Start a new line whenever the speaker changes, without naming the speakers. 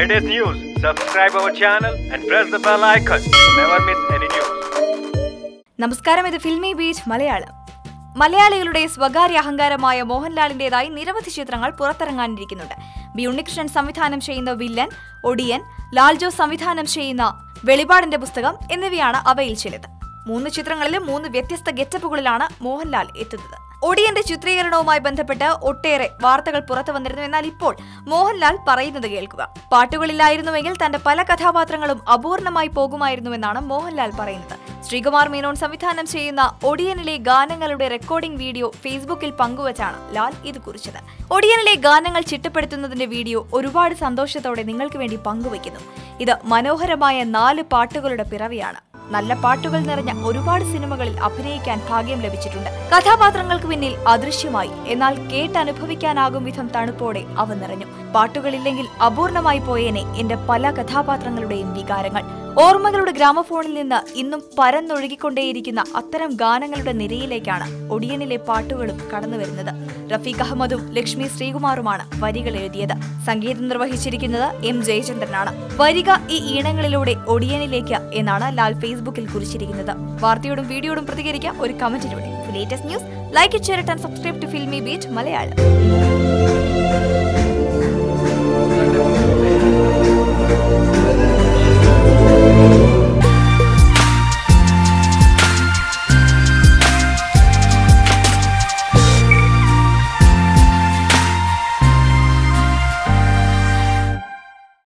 latest news, subscribe our channel and press the bell icon to never miss any news.
നമസ്കാരം ഇത് filmy beach Malayalam. മലയാളികളുടെ സ്വകാര്യ അഹങ്കാരമായ മോഹൻലാലിന്റേതായി നിരവധി ചിത്രങ്ങൾ പുറത്തിറങ്ങാനിരിക്കുന്നുണ്ട്. ബി ഉണ്ണികൃഷ്ണൻ സംവിധാനം ചെയ്യുന്ന വില്ലൻ ഒടിയൻ ലാൽജോ സംവിധാനം ചെയ്യുന്ന വെളിപാടിന്റെ പുസ്തകം എന്നിവയാണ് അവയിൽ ചിലത്. മൂന്ന് ചിത്രങ്ങളിലും മൂന്ന് വ്യത്യസ്ത ഗെറ്റപ്പുകളിലാണ് മോഹൻലാൽ എത്തുന്നത്. ഒടിയന്റെ ചിത്രീകരണവുമായി ബന്ധപ്പെട്ട് ഒട്ടേറെ വാർത്തകൾ പുറത്തു വന്നിരുന്നു. എന്നാൽ ഇപ്പോൾ മോഹൻലാൽ പറയുന്നത് കേൾക്കുക. പാട്ടുകളില്ലായിരുന്നുവെങ്കിൽ തന്റെ പല കഥാപാത്രങ്ങളും അപൂർണമായി പോകുമായിരുന്നുവെന്നാണ് മോഹൻലാൽ പറയുന്നത്. ശ്രീകുമാർ മേനോൻ സംവിധാനം ചെയ്യുന്ന ഒടിയനിലെ ഗാനങ്ങളുടെ റെക്കോർഡിംഗ് വീഡിയോ ഫേസ്ബുക്കിൽ പങ്കുവച്ചാണ് ലാൽ ഇത് കുറിച്ചത്. ഒടിയനിലെ ഗാനങ്ങൾ ചിട്ടപ്പെടുത്തുന്നതിന്റെ വീഡിയോ ഒരുപാട് സന്തോഷത്തോടെ നിങ്ങൾക്ക് വേണ്ടി പങ്കുവയ്ക്കുന്നു. ഇത് മനോഹരമായ നാല് പാട്ടുകളുടെ പിറവിയാണ്. നല്ല പാട്ടുകൾ നിറഞ്ഞ ഒരുപാട് സിനിമകളിൽ അഭിനയിക്കാൻ ഭാഗ്യം ലഭിച്ചിട്ടുണ്ട്. കഥാപാത്രങ്ങൾക്ക് പിന്നിൽ അദൃശ്യമായി എന്നാൽ കേട്ടനുഭവിക്കാനാകും വിധം തണുപ്പോടെ അവ നിറഞ്ഞു. പാട്ടുകളില്ലെങ്കിൽ അപൂർണമായി പോയേനെ എന്റെ പല കഥാപാത്രങ്ങളുടെയും വികാരങ്ങൾ. ഓർമ്മകളുടെ ഗ്രാമഫോണിൽ നിന്ന് ഇന്നും പരന്നൊഴുകിക്കൊണ്ടേയിരിക്കുന്ന അത്തരം ഗാനങ്ങളുടെ നിരയിലേക്കാണ് ഒടിയനിലെ പാട്ടുകളും കടന്നു വരുന്നത്. റഫീഖ് അഹമ്മദും ലക്ഷ്മി ശ്രീകുമാറുമാണ് വരികൾ എഴുതിയത്. സംഗീതം നിർവഹിച്ചിരിക്കുന്നത് എം ജയചന്ദ്രനാണ്. വരിക ഈ ഈണങ്ങളിലൂടെ ഒടിയനിലേക്ക് എന്നാണ് ലാൽ ഫേസ്ബുക്കിൽ കുറിച്ചിരിക്കുന്നത്. വാർത്തയോടും വീഡിയോടും പ്രതികരിക്കാം. ഒരു കമന്റിലൂടെ latest news like share and subscribe to Filmibeat Malayalam.